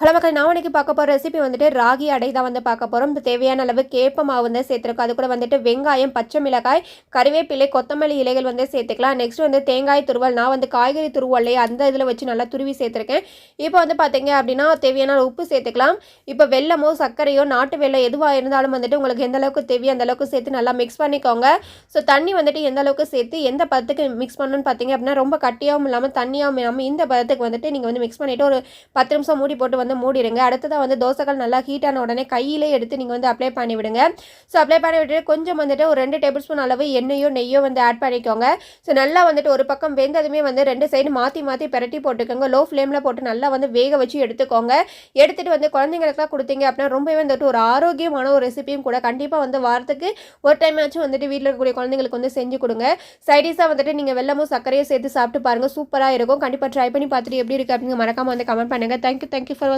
Hello மக்கள் நான் இன்னைக்கு பார்க்க போகிற ரெசிபி வந்துட்டு ராகி அடை தான் வந்து பார்க்க போகிறோம் தேவையான அளவு கேப்ப மாவு வந்து சேர்த்துருக்கோம். அது கூட வந்துட்டு வெங்காயம் பச்சை மிளகாய் கறிவேப்பிலை கொத்தமல்லி இலைகள் வந்து சேர்த்துக்கலாம். நெக்ஸ்ட் வந்து தேங்காய் துருவல். நான் வந்து காய்கறி துருவல்லே அந்த இதில் வச்சு நல்லா துருவி சேர்த்துருக்கேன். இப்போ வந்து பார்த்தீங்க அப்படின்னா தேவையான உப்பு சேர்த்துக்கலாம். இப்போ வெல்லமோ சர்க்கரையோ நாட்டு வெள்ளம் எதுவாக இருந்தாலும் வந்துட்டு உங்களுக்கு எந்த அளவுக்கு தேவையோ அந்த அளவுக்கு சேர்த்து நல்லா மிக்ஸ் பண்ணிக்கோங்க. ஸோ தண்ணி வந்துட்டு எந்த அளவுக்கு சேர்த்து எந்த பதத்துக்கு மிக்ஸ் பண்ணணும்னு பார்த்தீங்க அப்படின்னா ரொம்ப கட்டியாகவும் இல்லாமல் தண்ணியாகவும் இல்லாமல் இந்த பதத்துக்கு வந்துட்டு நீங்கள் வந்து மிக்ஸ் பண்ணிவிட்டு ஒரு பத்து நிமிஷம் மூடி போட்டு வந்து மூடிடுங்க. அடுத்ததாக வந்து தோசைகள் நல்லா ஹீட் ஆன உடனே கையிலே எடுத்து நீங்கள் வந்து அப்ளை பண்ணி விடுங்க ஸோ அப்ளை பண்ணி விட்டுட்டு கொஞ்சம் வந்துட்டு ஒரு ரெண்டு டேபிள் ஸ்பூன் அளவு எண்ணெயோ நெய்யோ வந்து ஆட் பண்ணிக்கோங்க. ஸோ நல்லா வந்துட்டு ஒரு பக்கம் வெந்ததுமே வந்து ரெண்டு சைடு மாற்றி மாற்றி பிரட்டி போட்டுக்கோங்க. லோ ஃப்ளேமில் போட்டு நல்லா வந்து வேக வச்சு எடுத்துக்கோங்க. எடுத்துகிட்டு வந்து குழந்தைங்களுக்குலாம் கொடுத்தீங்க அப்படின்னா ரொம்பவே வந்துட்டு ஒரு ஆரோக்கியமான ஒரு ரெசிபியும் கூட கண்டிப்பாக வந்து வாரத்துக்கு ஒரு டைம் ஆச்சும் வந்துட்டு வீட்டில் இருக்கக்கூடிய குழந்தைங்களுக்கு வந்து செஞ்சு கொடுங்க. சைடிஸாக வந்துட்டு நீங்கள் வெள்ளமும் சர்க்கரையும் சேர்த்து சாப்பிட்டு பாருங்கள் சூப்பராக இருக்கும். கண்டிப்பாக ட்ரை பண்ணி பார்த்துட்டு எப்படி இருக்குது அப்படிங்க மறக்காமல் வந்து கமெண்ட் பண்ணுங்கள் தேங்க்யூ தேங்க்யூ ஃபார்